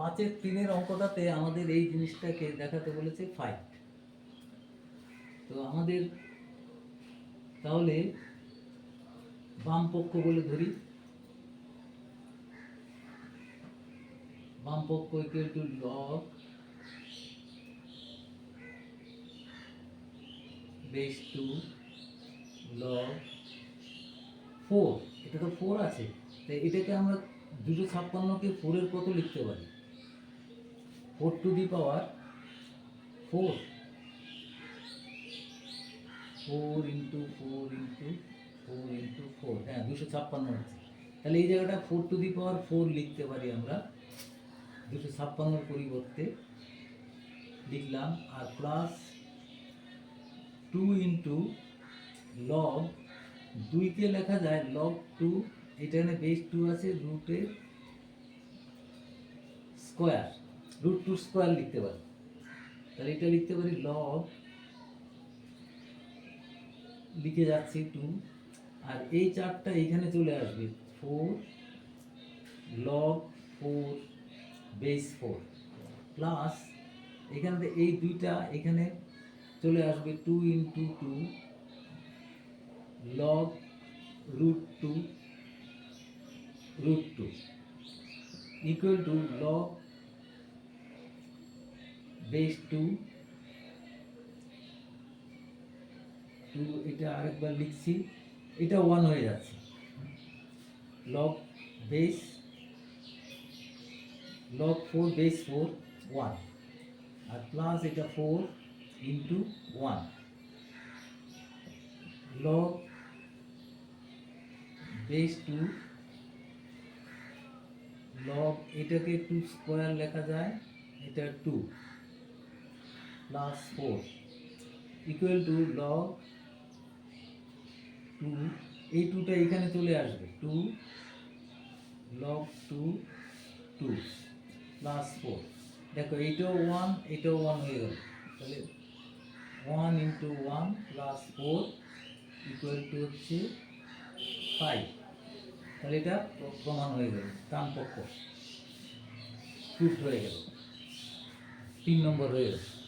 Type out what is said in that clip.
পাঁচের তিনের অঙ্কটাতে আমাদের এই জিনিসটাকে দেখাতে বলেছে ফাইভ তো আমাদের তাহলে বাম পক্ষ বলে ধরি। বাম পক্ষ equal to log base two log four এটা তো ফোর আছে। তাই এটাকে আমরা দুশো ছাপ্পান্নকে ফোরের কত লিখতে পারি। Four to the power four. Four into four into four into four. হ্যাঁ দুশো ছাপ্পান্ন আছে তাহলে এই জায়গাটা four to the power four লিখতে পারি আমরা। দুশো ছাপ্পান্নর পরিবর্তে লিখলাম আর প্লাস টু ইন্টু লগ দুইকে লেখা যায় লগ টু এখানে বেস টু আছে রুটের স্কোয়ার রুট টু স্কোয়ার লিখতে পারি। তাহলে এটা লিখতে পারি লগ লিখে যাচ্ছি টু আর এই চারটা এখানে চলে আসবে four log four base four plus এখান থেকে এই দুইটা এখানে চলে আসবে two into two log root two root two equal to log base two. Two, এটা আরেকবার লিখছি। এটা ওয়ান হয়ে যাচ্ছে। Log base log four base four one আর প্লাস এটা four into one log base two log এটাকে টু স্কোয়ার লেখা যায়, এটা two plus four equal to log two এই টুটা এখানে চলে আসবে। Two log two two plus four দেখো, এইটাও ওয়ান এটাও ওয়ান হয়ে গেল। তাহলে one into one plus four equal to হচ্ছে ফাইভ তাহলে এটা প্র- প্রমাণ হয়ে গেল ডান পক্ষ প্রুফ হয়ে গেল। তিন নম্বর হয়ে গেল।